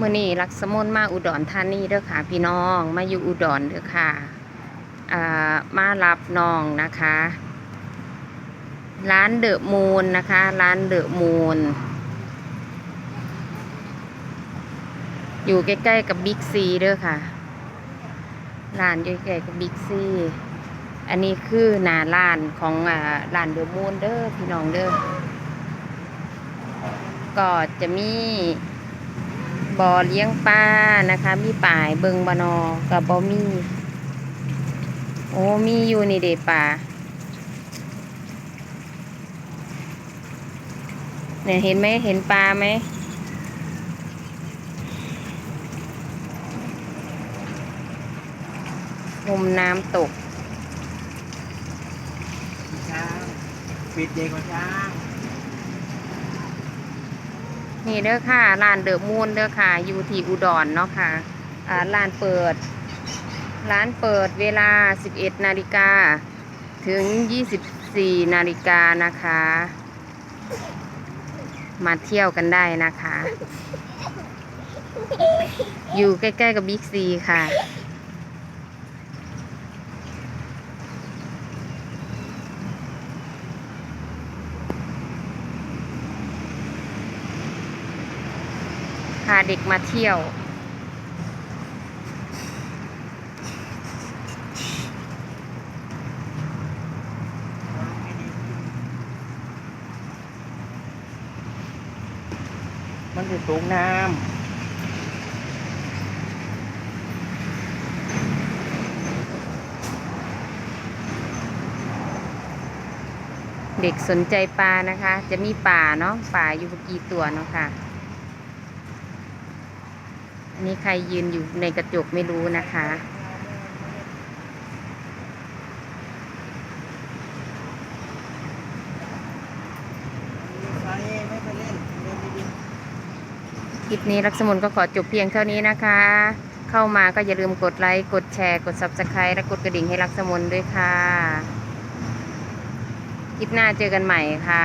มื่อนี้ลักษมนมาอุดรธานีเด้อค่ะ พี่น้องมาอยู่อุดรเด้อค่ะามารับน้องนะคะ ร้านเดอะมูนนะคะ ร้านเดอะมูนอยู่ใกล้ๆกับบิ๊กซีเด้อค่ะร้านอยู่ใกล้กับบิ๊กซีอันนี้คือหน้าร้านของร้านเดอะมูนเด้อพี่น้องเด้อก็จะมี บ่อเลี้ยงปลานะคะ มีป่ายเบิงบานอกับบ่มี โอ้มีอยู่นี่เดป่าเนี่ยเห็นไหมเห็นปลาไหมมุมน้ำตกช้างปิดเด็กกว่าช้าง นี่เด้อค่ะร้านเดอะมูนเด้อค่ะ อยู่ที่อุดรเนาะค่ะอ่าร้านเปิด ร้านเปิดเวลา 11 นาฬิกา ถึง 24 นาฬิกานะคะ มาเที่ยวกันได้นะคะ อยู่ใกล้ ๆ กับบิ๊กซีค่ะาเด็กมาเที่ยว มันคือสูงน้เด็กสนใจปลานะคะ จะมีป่าเนาะป่าอยู่กี่ตัวเนาะค่ะอั นนี้ใครยืนอยู่ในกระจกไม่รู้นะคะำไปไม่ไปเล่นเดินดีคลิปนี้รักสมุนก็ขอจบเพียงเท่านี้นะคะ เข้ามาก็อย่าลืมกดไลค์ กดแชร์ กด subscribe และกดกระดิ่งให้รักสมุนด้วยค่ะ คลิปหน้าเจอกันใหม่ค่ะ